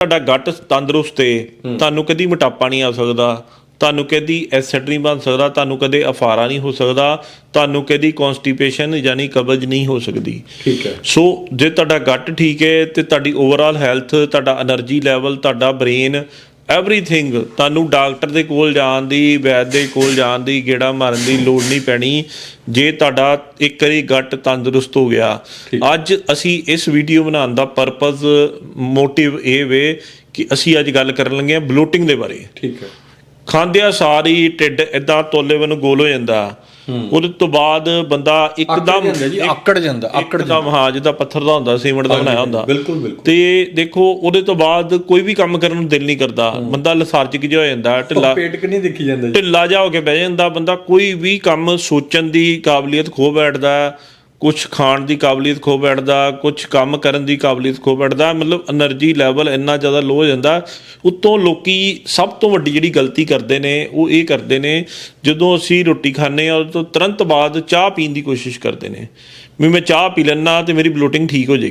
ਤੁਹਾਡਾ ਗੱਟ ਤੰਦਰੁਸਤ ਏ ਤੁਹਾਨੂੰ ਕਦੀ ਮੋਟਾਪਾ ਨਹੀਂ ਆ ਸਕਦਾ ਤੁਹਾਨੂੰ ਕਦੀ ਐਸਿਡ ਨਹੀਂ ਬਣ ਸਕਦਾ ਤੁਹਾਨੂੰ ਕਦੇ ਅਫਾਰਾ ਨਹੀਂ ਹੋ ਸਕਦਾ ਤੁਹਾਨੂੰ ਕਦੀ ਕਨਸਟੀਪੇਸ਼ਨ ਯਾਨੀ ਕਬਜ਼ ਨਹੀਂ ਹੋ ਸਕਦੀ। ਠੀਕ ਹੈ। ਸੋ ਜੇ ਤੁਹਾਡਾ ਗੱਟ ਠੀਕ ਹੈ ਤੇ ਤੁਹਾਡੀ ਓਵਰਆਲ ਹੈਲਥ ਤੁਹਾਡਾ એનર્ਜੀ ਲੈਵਲ ਤੁਹਾਡਾ ਬ੍ਰੇਨ ਐਵਰੀਥਿੰਗ ਤੁਹਾਨੂੰ ਡਾਕਟਰ ਦੇ ਕੋਲ ਜਾਣ ਦੀ ਵੈਦ ਦੇ ਕੋਲ ਜਾਣ ਦੀ ਗੇੜਾ ਮਾਰਨ ਦੀ ਲੋੜ ਨਹੀਂ ਪੈਣੀ। ਜੇ ਤੁਹਾਡਾ ਇੱਕ ਵਾਰੀ ਗੱਟ ਤੰਦਰੁਸਤ ਹੋ ਗਿਆ ਅੱਜ ਅਸੀਂ ਇਸ ਵੀਡੀਓ ਬਣਾਉਣ ਦਾ ਪਰਪਸ ਮੋਟਿਵ ਇਹ ਵੇ ਕਿ ਅਸੀਂ ਅੱਜ ਗੱਲ ਕਰਨ ਲੱਗੇ ਹਾਂ ਬਲੋਟਿੰਗ ਦੇ ਬਾਰੇ। ਠੀਕ ਹੈ। ਖਾਂਦਿਆਂ ਸਾਰੀ ਢਿੱਡ ਇਦਾਂ ਤੋਲੇ ਵੱਲ ਗੋਲ ਹੋ ਜਾਂਦਾ। ਉਹਦੇ ਤੋਂ ਬਾਅਦ ਬੰਦਾ ਇੱਕਦਮ ਜਾਂਦਾ ਜੀ ਆਕੜ ਜਾਂਦਾ ਆਕੜ ਇੱਕਦਮ ਹਾਂ ਜਿੱਦਾਂ ਪੱਥਰ ਦਾ ਹੁੰਦਾ ਸੀਮੈਂਟ ਦਾ ਬਣਾਇਆ ਹੁੰਦਾ। ਬਿਲਕੁਲ ਬਿਲਕੁਲ। ਤੇ ਦੇਖੋ ਉਹਦੇ ਤੋਂ ਬਾਅਦ ਕੋਈ ਵੀ ਕੰਮ ਕਰਨ ਨੂੰ ਦਿਲ ਨਹੀਂ ਕਰਦਾ। ਬੰਦਾ ਲਸਾਰਜਿਕ ਜਿਹਾ ਹੋ ਜਾਂਦਾ ਢਿੱਲਾ ਪੇਟ ਕਿ ਨਹੀਂ ਦੇਖੀ ਜਾਂਦਾ ਜੀ? ਢਿੱਲਾ ਜਿਹਾ ਹੋ ਕੇ ਬਹਿ ਜਾਂਦਾ। ਬੰਦਾ ਕੋਈ ਵੀ ਕੰਮ ਸੋਚਣ ਦੀ ਕਾਬਲੀਅਤ ਖੋ ਬੈਠਦਾ। ਕੁਝ ਖਾਣ ਦੀ ਕਾਬਲੀਅਤ ਖੋ ਬੈਠਦਾ ਕੁਝ ਕੰਮ ਕਰਨ ਦੀ ਕਾਬਲੀਅਤ ਖੋ ਬੈਠਦਾ, ਮਤਲਬ એનર્ਜੀ ਲੈਵਲ ਇੰਨਾ ਜ਼ਿਆਦਾ ਲੋ ਹੋ ਜਾਂਦਾ। ਉਤੋਂ ਲੋਕੀ ਸਭ ਤੋਂ ਵੱਡੀ ਜਿਹੜੀ ਗਲਤੀ ਕਰਦੇ ਨੇ, ਉਹ ਇਹ ਕਰਦੇ ਨੇ, ਜਦੋਂ ਅਸੀਂ ਰੋਟੀ ਖਾਣੇ ਆ ਤੋਂ ਤੁਰੰਤ ਬਾਅਦ ਚਾਹ ਪੀਣ ਦੀ ਕੋਸ਼ਿਸ਼ ਕਰਦੇ ਨੇ। ਵੀ ਮੈਂ ਚਾਹ ਪੀ ਲੈਣਾ ਤੇ ਮੇਰੀ ਬਲੋਟਿੰਗ ਠੀਕ ਹੋ ਜੇ